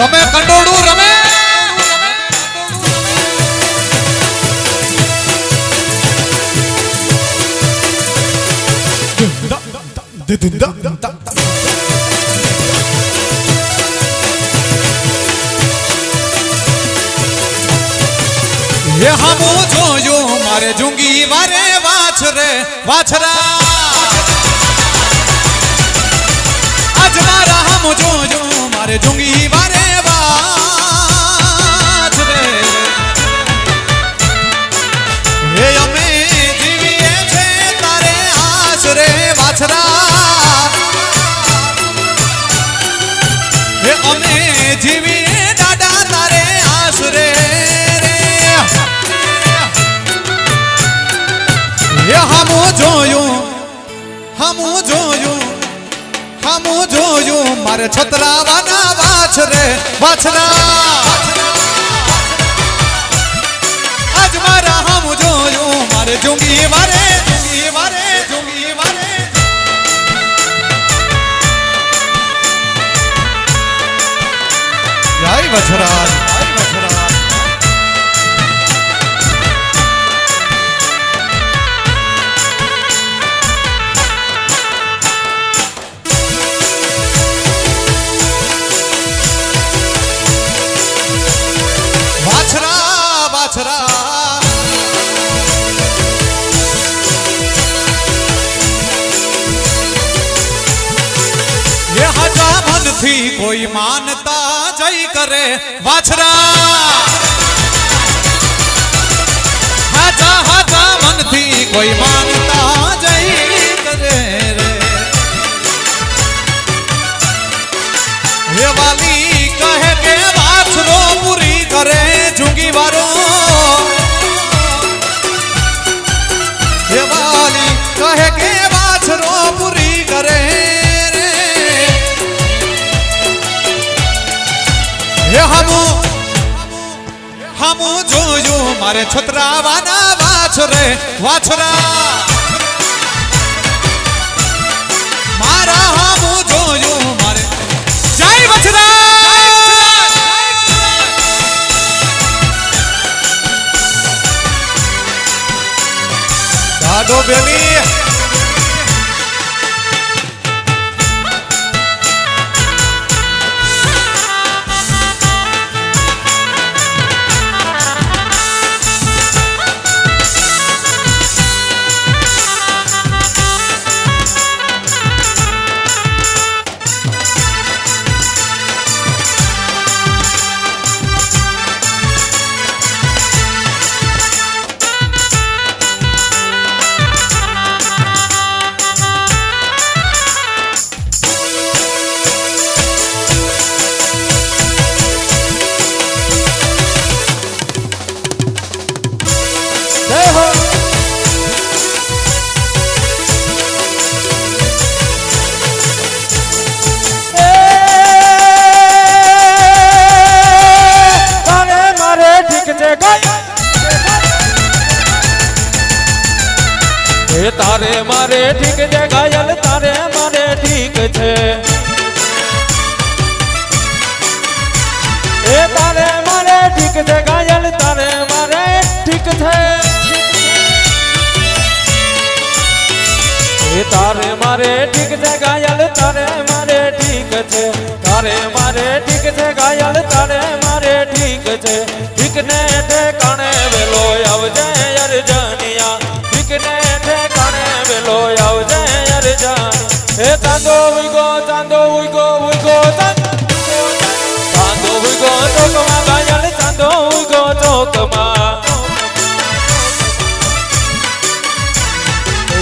રમે કંડોળું રમે એ હામું જોયું મારે જુંગી વારે વાછરે વાછરા આજ મારા હામું જોયું મારે જુંગી મારે છતરાવાના વાછરે વાછરા આજ મારા હમ જોયું, મારે જુંગી વારે જુંગી વારે જુંગી વારે. જય વછરા હાજા મનથી કોઈ માનતા જઈ કરે વાછરા હાજા હાજા મનથી કોઈ માનતા જઈ કરે રે હે વાલી કહે કે વાછરો પૂરી કરે જુંગી વારો હે હમુ હમુ જોયું મારે છતરાવાના વાછરે વાછરા મારા હમુ જોયું મારે જય વછરા દાડો બેલી તારે મારે ઠીક છે ઘાયલ તારે મારે ઠીક છે. એ તારે મારે ઠીક છે ઘાયલ તારે મારે ઠીક છે. એ તારે મારે ઠીક છે ઘાયલ તારે મારે ઠીક છે. તારે મારે ઠીક છે ઘાયલ તારે મારે ઠીક છે. ઠીક ને ઠેકાણે હે ચાંદો ઉઈગો ચાંદો ઉઈગો ઉઈગો ચાંદો ચાંદો ઉઈગો ચોકમાં ઘાયલ ચાંદો ઉઈગો ચોકમાં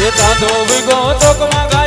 એ ચાંદો ઉઈગો ચોકમાં ઘાયલ ચાંદો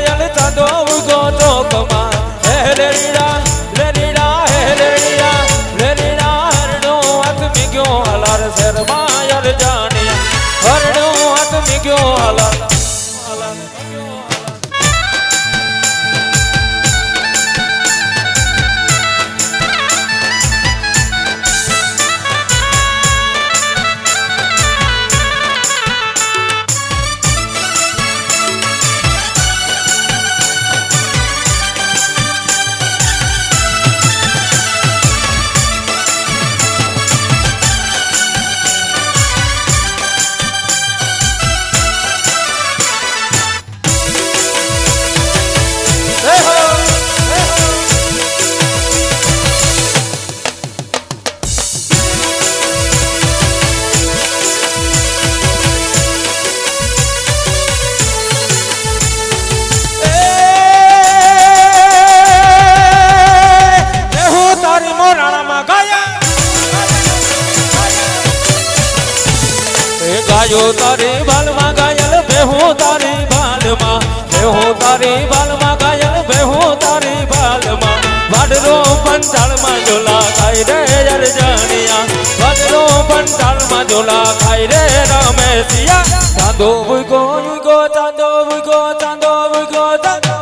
બાલમાં, બેહું તારી બાલમાં ગાયલ બેહું તારી બાલમાં. વાડરો પંચાળમાં ઝોલા ખાઈ રે અરજણિયા. વાડરો પંચાળમાં ઝોલા ખાઈ રે રમેશિયા ચાંદો ભૂગો ભૂગો ચાંદો ભૂગો ચાંદો ભૂગો ચાંદો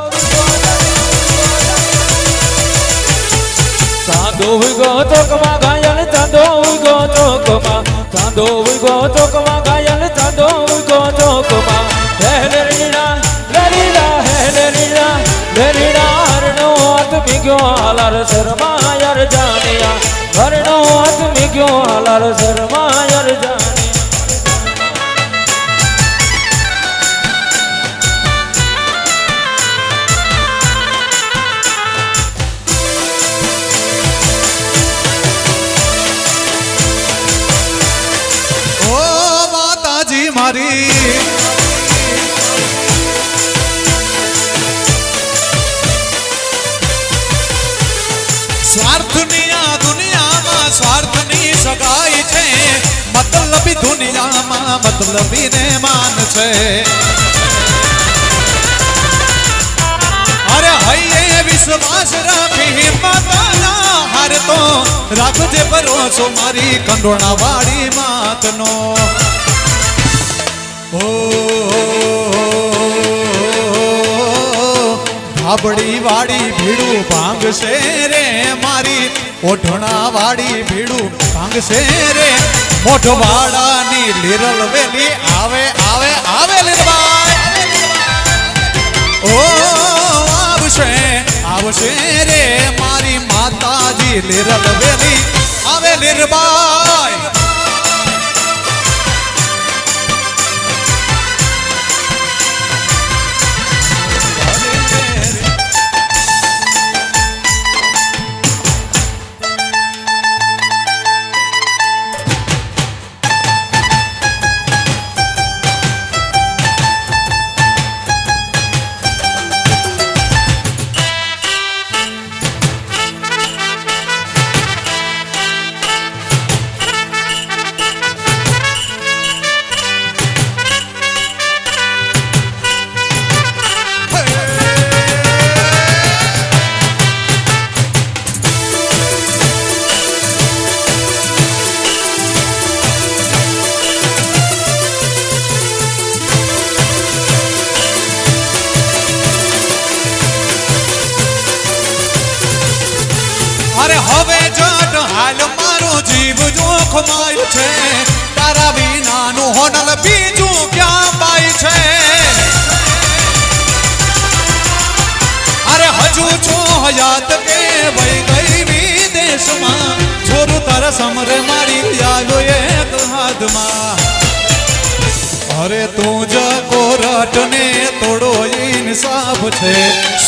ભૂગો ચોકમાં ઘાયલ ચાંદો ભૂગો ચોકમાં. ચાંદો ભૂગો ચોકમાં ઘાયલ ચાંદો હાલાર શર્મા યાર જાણ્યા. હરણો હાથ ભીગ્યો હાલાર શર્મા. સ્વાર્થની સગાઈ છે મતલબી દુનિયામાં મતલબી ને માન છે અરે હૈયે વિશ્વાસ રાખી હિંમત હાર તો રાખજે ભરોસો મારી કંડોણા વાળી માતનો ઓ ભાબડી વાળી ભીડું ભાંગશે રે મારી ઓઢણા વાળી ભીડું ભાંગશે રે મોઢ વાળાની લીરલ વેલી આવે આવે આવે લીરબાઈ ઓ આવશે આવશે રે મારી માતાજી લીરલ વેલી આવે લીરબાઈ હાલ મારો જીવ જોખમાય છે. તારા વિનાનું હોનલ બીજું ક્યાં પાય છે? અરે હજુ છો હયાત કે ભાઈ ગઈ વિદેશમાં છોરું તારા સમરે મારી આવ્યો એક હાથમાં. અરે તું જ કોરટ ને તોડો ઇન્સાફ છે.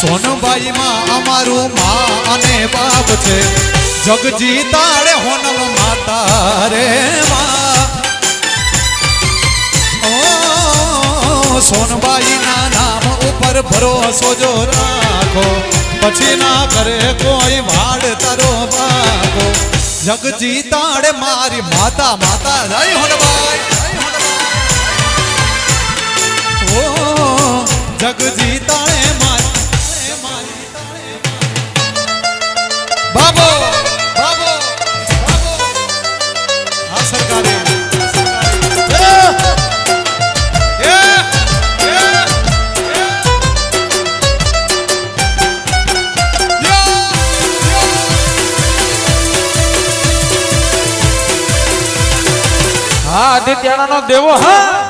સોનબાઈ માં અમારું મા અને બાપ છે. જગજી તાળે હોનલ માતા રે માં ઓ સોનબાઈ ના નામ ઉપર ભરોસો જો રાખો પછી ના કરે કોઈ વાડ તારો બાકો જગજી તાળે મારી માતા માતા જય હોનબાઈ જય હોનબાઈ ઓ જગજી તાળે મારી મારી બાબો બાબો હા આદિત્યાનો દેવો હા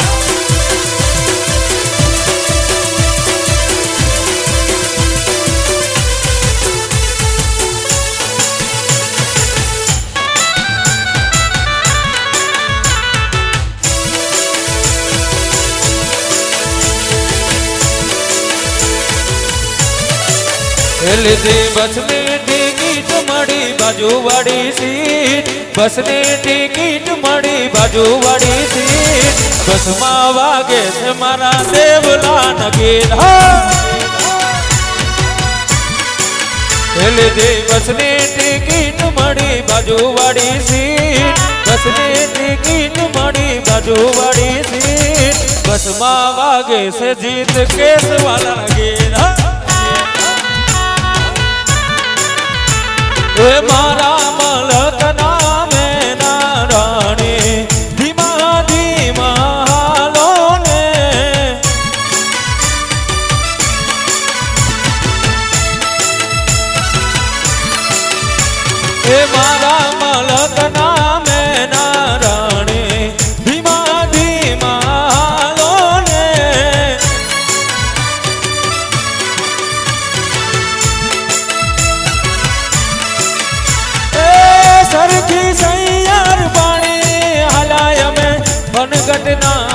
લીધી બસની टिकट मड़ी बाजू वाड़ी सीट। बस बाजू वाड़ी सीट। मावा गे से देवला नगी हेल दे, बस ने टिकट मड़ी बाजू वाड़ी सीट। बस ने जीत केस वाला गेरा હે મારા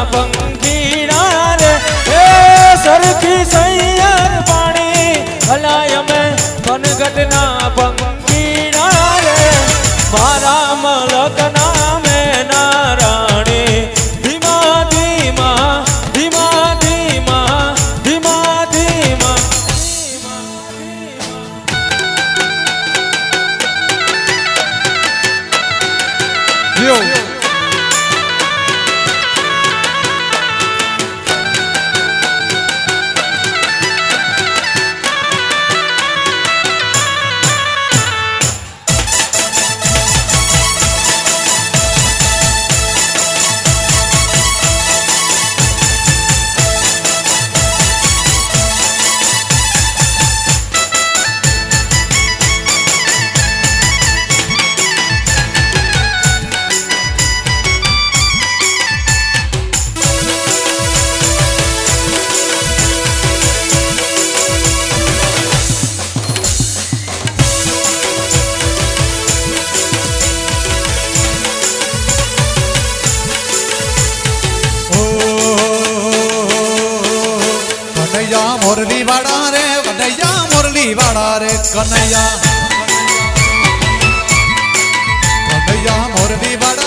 પંખીના રે. એ સરખી સૈયા મોરલી વાળા રે કનૈયા મોરલી વાળા રે કનૈયા. કનૈયા મોરલી વાળા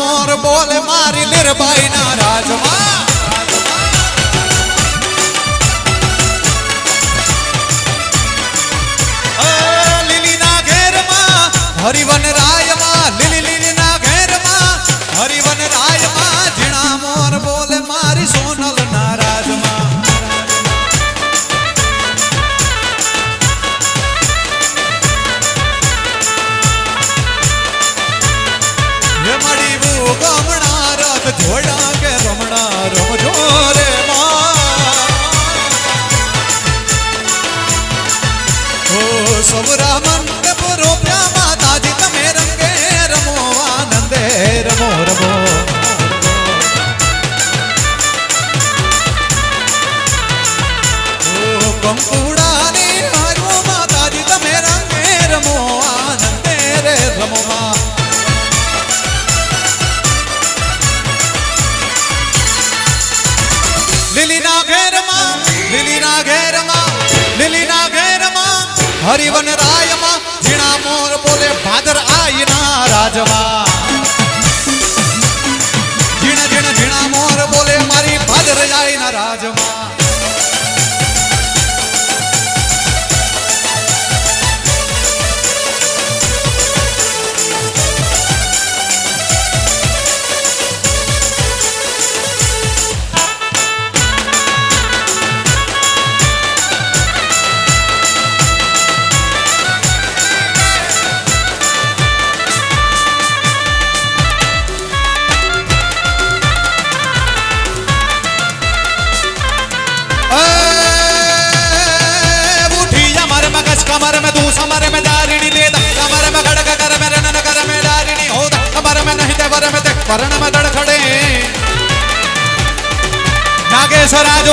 मोर बोल मारी निर्भाई नाराज़ मा लीली घेर मा हरिवन राय હરિવન રાયમાં ઝીણા મોર બોલે ભાદર આયના રાજવા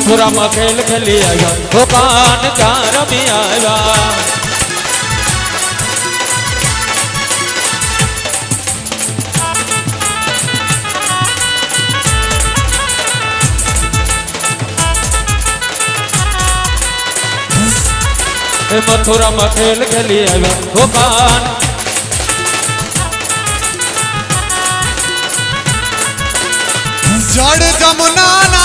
मथुरा में खेल खेली आया। हो कान का रमी आया। मथुरा में खेल खेली आया। हो जड़ जमुना ना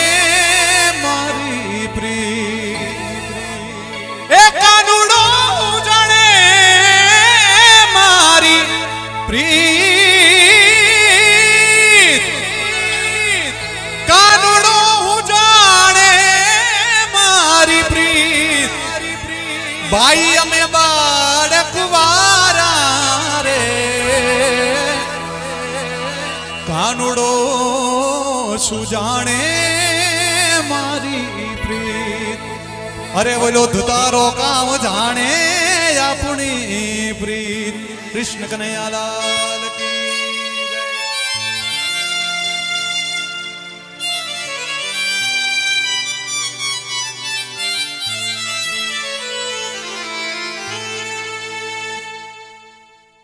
ભાઈ, અમે બાળકવારા રે. કાનુડો સુજાણે જાણે મારી પ્રીત? અરે બોલો, ધુતારો કામ જાણે આપણી પ્રીત? કૃષ્ણ કનૈયાલાલ કી